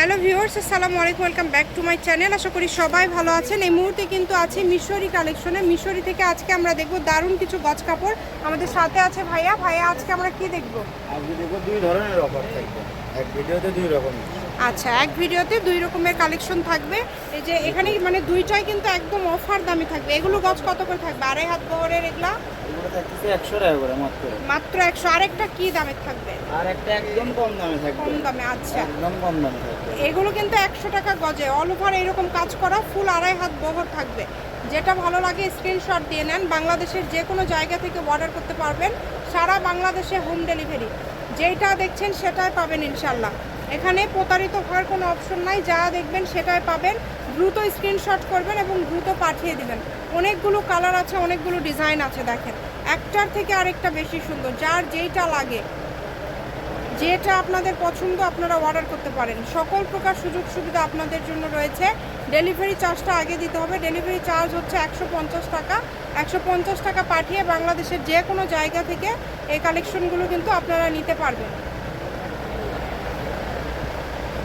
Hello viewers আসসালামু আলাইকুম welcome back to my channel. আশা করি সবাই ভালো আছেন। এই মুহূর্তে কিন্তু আছে মিশরি কালেকশনে। মিশরি থেকে আজকে আমরা দেখব দারুণ কিছু গজ কাপড়। আমাদের সাথে আছে ভাইয়া। ভাইয়া আজকে আমরা কি দেখব? আজকে দেখব দুই ধরনের অফার থাকবে। এক ভিডিওতে দুই রকম। আচ্ছা এক ভিডিওতে দুই রকমের কালেকশন থাকবে। এই যে এখানে মানে দুইটাই কিন্তু একদম অফার দামে থাকবে। এগুলো গজ কত করে থাকবে? আড়াই হাত বহরের এগুলা এগুলো? থাকতেছে একশো টাকা করে মাত্র। মাত্র একশো। আরেকটা কি দামে থাকবে? আর একটা একদম কম দামে থাকবে। কম দামে আচ্ছা। একদম কম দামে থাকবে। এগুলো কিন্তু একশো টাকা গজে। অল ওভার এরকম কাজ করা ফুল আড়াই হাত বহর থাকবে। যেটা ভালো লাগে স্ক্রিনশট দিয়ে নেন। বাংলাদেশের যে কোনো জায়গা থেকে অর্ডার করতে পারবেন। সারা বাংলাদেশে হোম ডেলিভারি যেটা দেখছেন সেটাই পাবেন ইনশাল্লাহ। এখানে প্রতারিত হওয়ার কোনো অপশন নাই। যা দেখবেন সেটাই পাবেন। দ্রুত স্ক্রিনশট করবেন এবং দ্রুত পাঠিয়ে দিবেন। অনেকগুলো কালার আছে অনেকগুলো ডিজাইন আছে দেখেন। একটার থেকে আরেকটা বেশি সুন্দর, যার যেইটা লাগে। যেটা আপনাদের পছন্দ, আপনারা অর্ডার করতে পারেন। সকল প্রকার সুযোগ সুবিধা আপনাদের জন্য রয়েছে। ডেলিভারি চার্জটা আগে দিতে হবে। ডেলিভারি চার্জ হচ্ছে একশো পঞ্চাশ টাকা। একশো পঞ্চাশ টাকা পাঠিয়ে বাংলাদেশের যে কোনো জায়গা থেকে এই কালেকশনগুলো কিন্তু আপনারা নিতে পারবেন।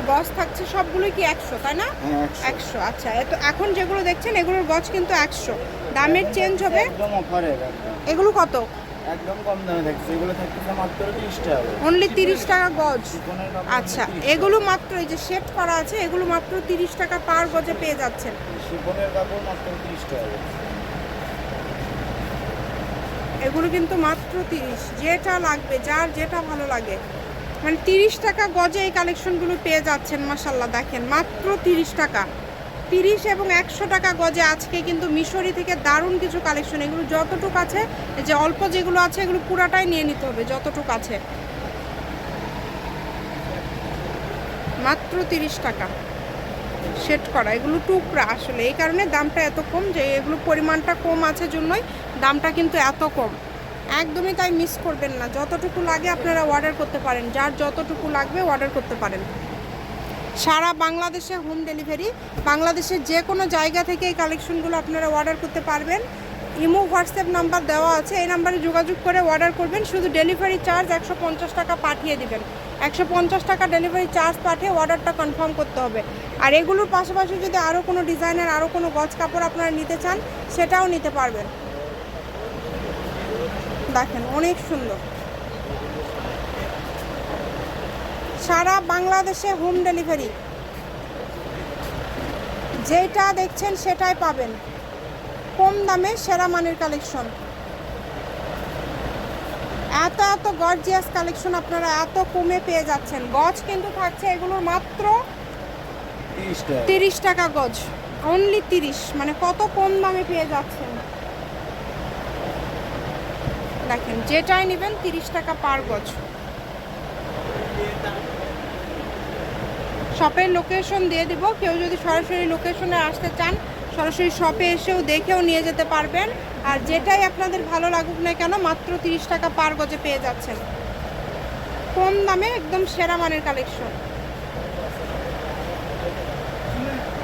গজ থাকছে সবগুলোই কি একশো তাই না? হ্যাঁ একশো। আচ্ছা এত এখন যেগুলো দেখছেন এগুলোর গজ কিন্তু একশো। দামের চেঞ্জ হবে? একদম এগুলো কত? একদম কম দামে থাকছে এগুলো থাকতেছে মাত্র তিরিশ টাকা অনলি তিরিশ টাকা গজ? আচ্ছা এগুলো মাত্র এই যে সেট করা আছে এগুলো মাত্র তিরিশ টাকা পার গজে পেয়ে যাচ্ছেন। শিফনের কাপড় মাত্র তিরিশ টাকা এগুলো কিন্তু মাত্র তিরিশ। যেটা লাগবে যার যেটা ভালো লাগে। মানে তিরিশ টাকা গজে এই কালেকশনগুলো পেয়ে যাচ্ছেন মাসাল্লাহ দেখেন, মাত্র তিরিশ টাকা। তিরিশ এবং একশো টাকা গজে আজকে কিন্তু মিশরি থেকে দারুণ কিছু কালেকশন এগুলো যতটুকু আছে যে অল্প যেগুলো আছে, এগুলো পুরাটাই নিয়ে নিতে হবে, যতটুকু আছে। মাত্র তিরিশ টাকা। সেট করা, এগুলো টুকরা আসলে, এই কারণে দামটা এত কম যে এগুলো পরিমাণটা কম আছে জন্যই দামটা কিন্তু এত কম। একদমই তাই মিস করবেন না। যতটুকু লাগে আপনারা অর্ডার করতে পারেন। যার যতটুকু লাগবে অর্ডার করতে পারেন। সারা বাংলাদেশে হোম ডেলিভারি বাংলাদেশের যে কোনো জায়গা থেকে এই কালেকশনগুলো আপনারা অর্ডার করতে পারবেন। ইমো, হোয়াটসঅ্যাপ নাম্বার দেওয়া আছে। এই নাম্বারে যোগাযোগ করে অর্ডার করবেন। শুধু ডেলিভারি চার্জ একশো পঞ্চাশ টাকা পাঠিয়ে দিবেন। একশো পঞ্চাশ টাকা ডেলিভারি চার্জ পাঠিয়ে অর্ডারটা কনফার্ম করতে হবে। আর এগুলোর পাশাপাশি যদি আরও কোনো ডিজাইনের আরও কোনো গজ কাপড় আপনারা নিতে চান, সেটাও নিতে পারবেন। দেখেন অনেক সুন্দর। সারা বাংলাদেশে হোম ডেলিভারি যেটা দেখছেন সেটাই পাবেন। কম দামে সেরা মানের কালেকশন এত এত গর্জিয়াস কালেকশন আপনারা এত কমে পেয়ে যাচ্ছেন। গজ কিন্তু থাকছে এগুলোর মাত্র তিরিশ টাকা। তিরিশ টাকা গজ। অনলি তিরিশ। মানে কত কম দামে পেয়ে যাচ্ছেন? দেখেন, যেটাই নেবেন তিরিশ টাকা পার গজ শপের লোকেশন দিয়ে দিব। কেউ যদি সরাসরি লোকেশনে আসতে চান, সরাসরি শপে এসেও দেখেও নিয়ে যেতে পারবেন। আর যেটাই আপনাদের ভালো লাগুক না কেন, মাত্র তিরিশ টাকা পার গজে পেয়ে যাচ্ছেন। কম দামে একদম সেরা মানের কালেকশন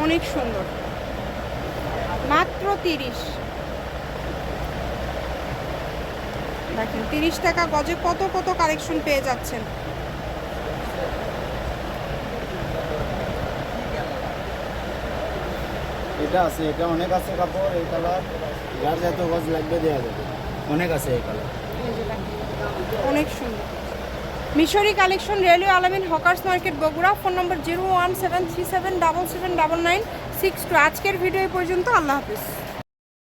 অনেক সুন্দর। মাত্র তিরিশ। দেখেন তিরিশ টাকা গজে কত কত কালেকশন পেয়ে যাচ্ছেন? এটা আছে এটা অনেক আছে কাপড় এই কালার। যার যত গজ লাগবে দেওয়া যাবে। অনেক আছে এই কালার। অনেক সুন্দর। Mishri collection railway Alamin hawkers market Bogura. Phone number zero one seven three seven double seven double nine six two. আজকের ভিডিও পর্যন্ত। আল্লাহ হাফিজ।